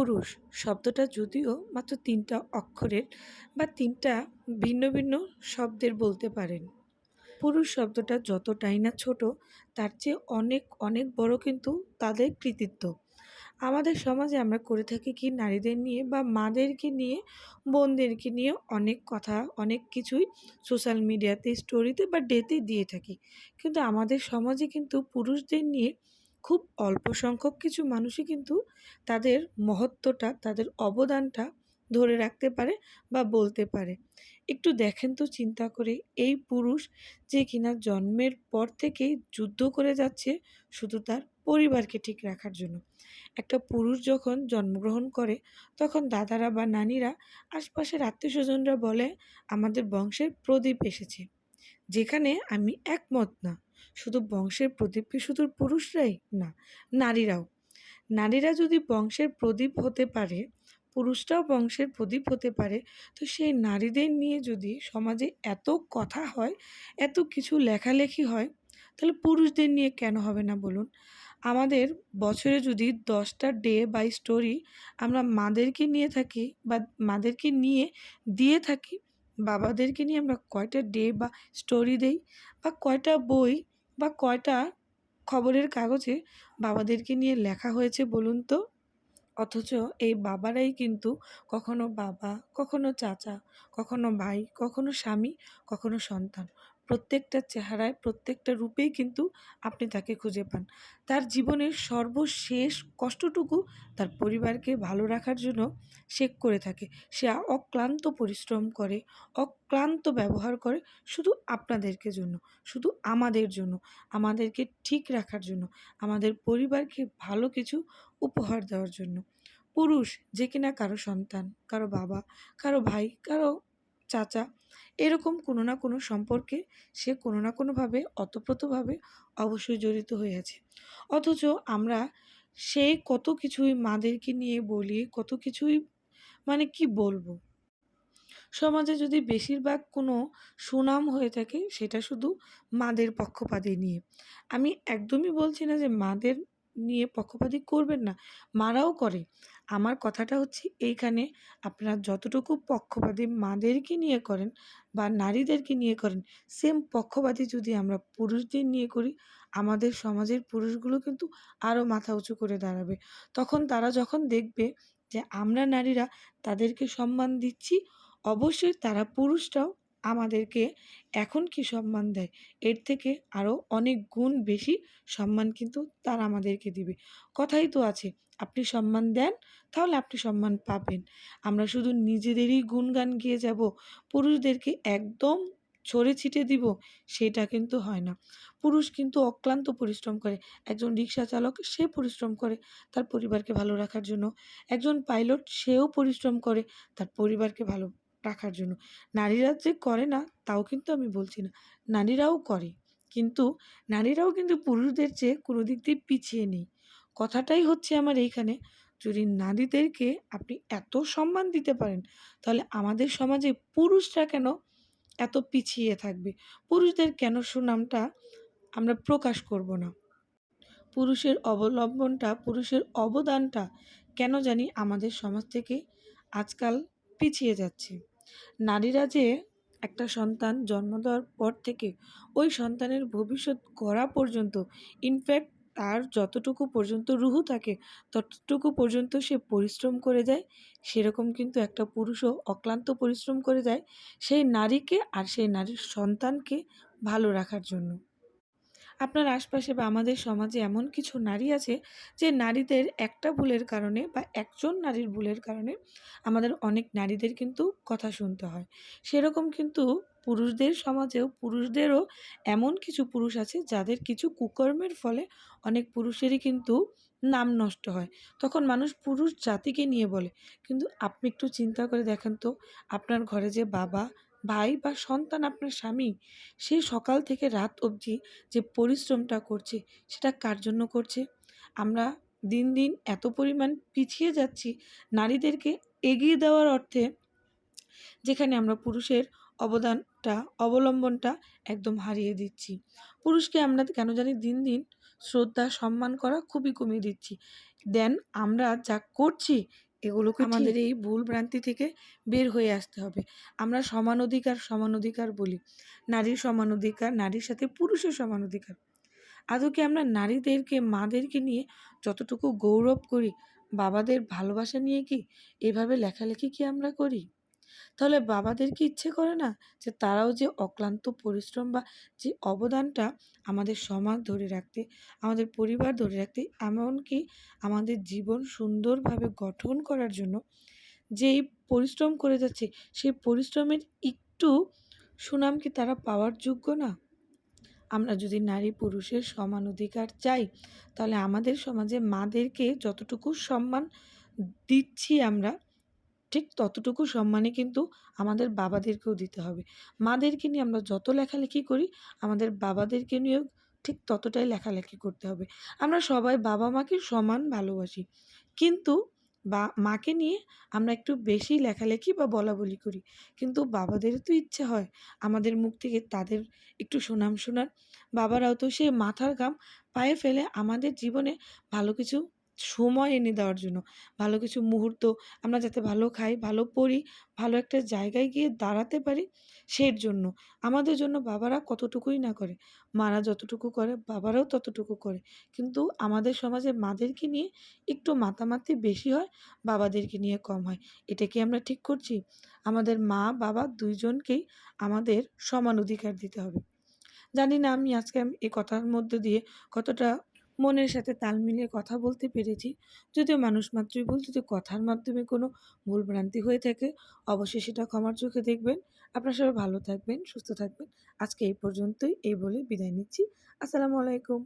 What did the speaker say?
পুরুষ শব্দটা যদিও মাত্র তিনটা অক্ষরের বা তিনটা ভিন্ন ভিন্ন শব্দের বলতে পারেন। পুরুষ শব্দটা যতটাই না ছোট, তার চেয়ে অনেক অনেক বড় কিন্তু তাদের কৃতিত্ব। আমাদের সমাজে আমরা করে থাকি কি, নারীদের নিয়ে বা মাদেরকে নিয়ে, বোনদেরকে নিয়ে অনেক কথা, অনেক কিছুই সোশ্যাল মিডিয়াতে, স্টোরিতে বা ডেতে দিয়ে থাকি। কিন্তু আমাদের সমাজে কিন্তু পুরুষদের নিয়ে খুব অল্প সংখ্যক কিছু মানুষই কিন্তু তাদের মহত্বটা, তাদের অবদানটা ধরে রাখতে পারে বা বলতে পারে। একটু দেখেন তো চিন্তা করে, এই পুরুষ যে কিনা জন্মের পর থেকেই যুদ্ধ করে যাচ্ছে শুধু তার পরিবারকে ঠিক রাখার জন্য। একটা পুরুষ যখন জন্মগ্রহণ করে, তখন দাদারা বা নানিরা আশপাশের আত্মীয় স্বজনরা বলে, আমাদের বংশের প্রদীপ এসেছে। যেখানে আমি একমত না। শুধু বংশের প্রদীপ কি শুধু পুরুষরাই? না, নারীরাও। নারীরা যদি বংশের প্রদীপ হতে পারে, পুরুষরাও বংশের প্রদীপ হতে পারে, তো সেই নারীদের নিয়ে যদি সমাজে এত কথা হয়, এত কিছু লেখালেখি হয়, তাহলে পুরুষদের নিয়ে কেন হবে না বলুন? আমাদের বছরে যদি দশটা ডে বাই স্টোরি আমরা মাদেরকে নিয়ে থাকি বা মাদেরকে নিয়ে দিয়ে থাকি, বাবাদেরকে নিয়ে আমরা কয়টা ডে বা স্টোরি দেই বা কয়টা বই বা কয়টা খবরের কাগজে বাবাদেরকে নিয়ে লেখা হয়েছে বলুন তো? অথচ এই বাবারাই কিন্তু কখনো বাবা, কখনো চাচা, কখনো ভাই, কখনো স্বামী, কখনো সন্তান। প্রত্যেকটা চেহারায় প্রত্যেকটা রূপেই কিন্তু আপনি তাকে খুঁজে পান। তার জীবনের সর্বশেষ কষ্টটুকু তার পরিবারকে ভালো রাখার জন্য সে করে থাকে। সে অক্লান্ত পরিশ্রম করে, অক্লান্ত ব্যবহার করে শুধু আপনাদেরকে জন্য, শুধু আমাদের জন্য, আমাদেরকে ঠিক রাখার জন্য, আমাদের পরিবারকে ভালো কিছু উপহার দেওয়ার জন্য। পুরুষ যে কিনা কারও সন্তান, কারও বাবা, কারও ভাই, কারও চাচা এরকম কোনো না কোনো সম্পর্কে সে কোনো না কোনোভাবে, অতপ্রতভাবে অবশ্যই জড়িত হয়ে আছে অথচ আমরা সেই কত কিছুই মাদেরকে নিয়ে বলি, কত কিছুই মানে কি বলব? সমাজে যদি বেশিরভাগ কোনো সুনাম হয়ে থাকে, সেটা শুধু মাদের পক্ষপাতী নিয়ে। আমি একদমই বলছি না যে মাদের নিয়ে পক্ষপাতী করবেন না, মারাও করে। আমার কথাটা হচ্ছে এইখানে আপনারা যতটুকু পক্ষপাতী মাদেরকে নিয়ে করেন বা নারীদেরকে নিয়ে করেন সেম পক্ষপাতী যদি আমরা পুরুষদের নিয়ে করি, আমাদের সমাজের পুরুষগুলো কিন্তু আরও মাথা উঁচু করে দাঁড়াবে। তখন তারা যখন দেখবে যে আমরা নারীরা তাদেরকে সম্মান দিচ্ছি, অবশ্যই তারা পুরুষরাও আমাদেরকে এখন কি সম্মান দেয়? এর থেকে আরও অনেক গুণ বেশি সম্মান কিন্তু তারা আমাদেরকে দিবে। কথাই তো আছে আপনি সম্মান দেন, তাহলে আপনি সম্মান পাবেন। আমরা শুধু নিজেদেরই গুণগান গিয়ে যাব, পুরুষদেরকে একদম ছড়ে ছিটে দিব, সেটা কিন্তু হয় না। পুরুষ কিন্তু অক্লান্ত পরিশ্রম করে। একজন রিক্সা চালক, সে পরিশ্রম করে তার পরিবারকে ভালো রাখার জন্য। একজন পাইলট, সেও পরিশ্রম করে তার পরিবারকে ভালো রাখার জন্য। নারীরা যে করে না, তাও কিন্তু আমি বলছি না। নারীরাও করে। কিন্তু নারীরাও কিন্তু পুরুষদের চেয়ে কোনো দিক দিয়ে পিছিয়ে নেই। কথাটাই হচ্ছে আমার এইখানে, যদি নারীদেরকে আপনি এত সম্মান দিতে পারেন, তাহলে আমাদের সমাজে পুরুষরা কেন এত পিছিয়ে থাকবে? পুরুষদের কেন সুনামটা আমরা প্রকাশ করব না? পুরুষের অবলম্বনটা, পুরুষের অবদানটা কেন জানি আমাদের সমাজ থেকে আজকাল পিছিয়ে যাচ্ছে? নারীরা যে একটা সন্তান জন্ম দেওয়ার পর থেকে, ওই সন্তানের ভবিষ্যৎ গড়া পর্যন্ত ইনফ্যাক্ট তার যতটুকু পর্যন্ত রুহু থাকে, ততটুকু পর্যন্ত সে পরিশ্রম করে যায়। সেরকম কিন্তু একটা পুরুষও অক্লান্ত পরিশ্রম করে যায় সেই নারীকে আর সেই নারীর সন্তানকে ভালো রাখার জন্য। আপনার আশপাশে বা আমাদের সমাজে এমন কিছু নারী আছে যে নারীদের একটা ভুলের কারণে বা একজন নারীর ভুলের কারণে আমাদের অনেক নারীদের কিন্তু কথা শুনতে হয়। সেরকম কিন্তু পুরুষদের সমাজেও পুরুষদেরও এমন কিছু পুরুষ আছে যাদের কিছু কুকর্মের ফলে অনেক পুরুষেরই কিন্তু নাম নষ্ট হয়। তখন মানুষ পুরুষ জাতিকে নিয়ে বলে, কিন্তু আপনি একটু চিন্তা করে দেখেন তো, আপনার ঘরে যে বাবা, ভাই বা সন্তান আপনার স্বামী, সে সকাল থেকে রাত অবধি যে পরিশ্রমটা করছে, সেটা কার জন্য করছে? আমরা দিন দিন এত পরিমাণ পিছিয়ে যাচ্ছি, নারীদেরকে এগিয়ে দেওয়ার অর্থে যেখানে আমরা পুরুষের অবদানটা অবলম্বনটা একদম হারিয়ে দিচ্ছি। পুরুষকে আমরা কেন জানি দিন দিন শ্রদ্ধা সম্মান করা খুবই কমিয়ে দিচ্ছি। দেন আমরা যা করছি এগুলো কি আমাদের এই ভুল ভ্রান্তি থেকে বের হয়ে আসতে হবে। আমরা সমান অধিকার সমান অধিকার বলি। নারীর সমান অধিকার নারীর সাথে পুরুষের সমান অধিকার। আদৌ কি আমরা নারীদেরকে মাদেরকে নিয়ে যতটুকু গৌরব করি বাবাদের ভালোবাসা নিয়ে কি এভাবে লেখালেখি কি আমরা করি? তাহলে বাবাদের কি ইচ্ছে করে না যে তারাও যে অক্লান্ত পরিশ্রম বা যে অবদানটা আমাদের সমাজ ধরে রাখতে, আমাদের পরিবার ধরে রাখতে, এমনকি আমাদের জীবন সুন্দরভাবে গঠন করার জন্য যেই পরিশ্রম করে যাচ্ছে, সেই পরিশ্রমের একটু সুনাম কি তারা পাওয়ার যোগ্য না? আমরা যদি নারী পুরুষের সমান অধিকার চাই, তাহলে আমাদের সমাজে মাদেরকে যতটুকু সম্মান দিচ্ছি আমরা ঠিক ততটুকু সম্মানে কিন্তু আমাদের বাবাদেরকেও দিতে হবে। মাদেরকে নিয়ে আমরা যত লেখালেখি করি, আমাদের বাবাদেরকে নিয়েও ঠিক ততটাই লেখালেখি করতে হবে। আমরা সবাই বাবা মাকে সমান ভালোবাসি। কিন্তু বা, মাকে নিয়ে আমরা একটু বেশি লেখালেখি বা বলা বলি করি। কিন্তু বাবাদের তো ইচ্ছে হয় আমাদের মুখ থেকে তাদের একটু সুনাম শোনার। বাবারাও তো সে মাথার ঘাম পায়ে ফেলে আমাদের জীবনে ভালো কিছু সময় এনে দেওয়ার জন্য। ভালো কিছু মুহূর্ত আমরা যাতে ভালো খাই, ভালো পড়ি, ভালো একটা জায়গায় গিয়ে দাঁড়াতে পারি, সের জন্য। আমাদের জন্য বাবারা কতটুকুই না করে। মারা যতটুকু করে, বাবারাও ততটুকু করে। কিন্তু আমাদের সমাজে মাদেরকে নিয়ে একটু মাতামাতি বেশি হয়, বাবাদেরকে নিয়ে কম হয়। এটা কি আমরা ঠিক করছি? আমাদের মা, বাবা দুইজনকেই আমাদের সমান অধিকার দিতে হবে। জানি না আমি আজকে এই কথার মধ্য দিয়ে কতটা মনের সাথে তাল মিলিয়ে কথা বলতে পেরেছি। যদিও মানুষ মাত্রই ভুল, যদি কথার মাধ্যমে কোনো ভুল ভ্রান্তি হয়ে থাকে, অবশ্যই সেটা ক্ষমার চোখে দেখবেন। আপনার সবাই ভালো থাকবেন, সুস্থ থাকবেন। আজকে এই পর্যন্তই, এই বলে বিদায় নিচ্ছি। আসসালামু আলাইকুম।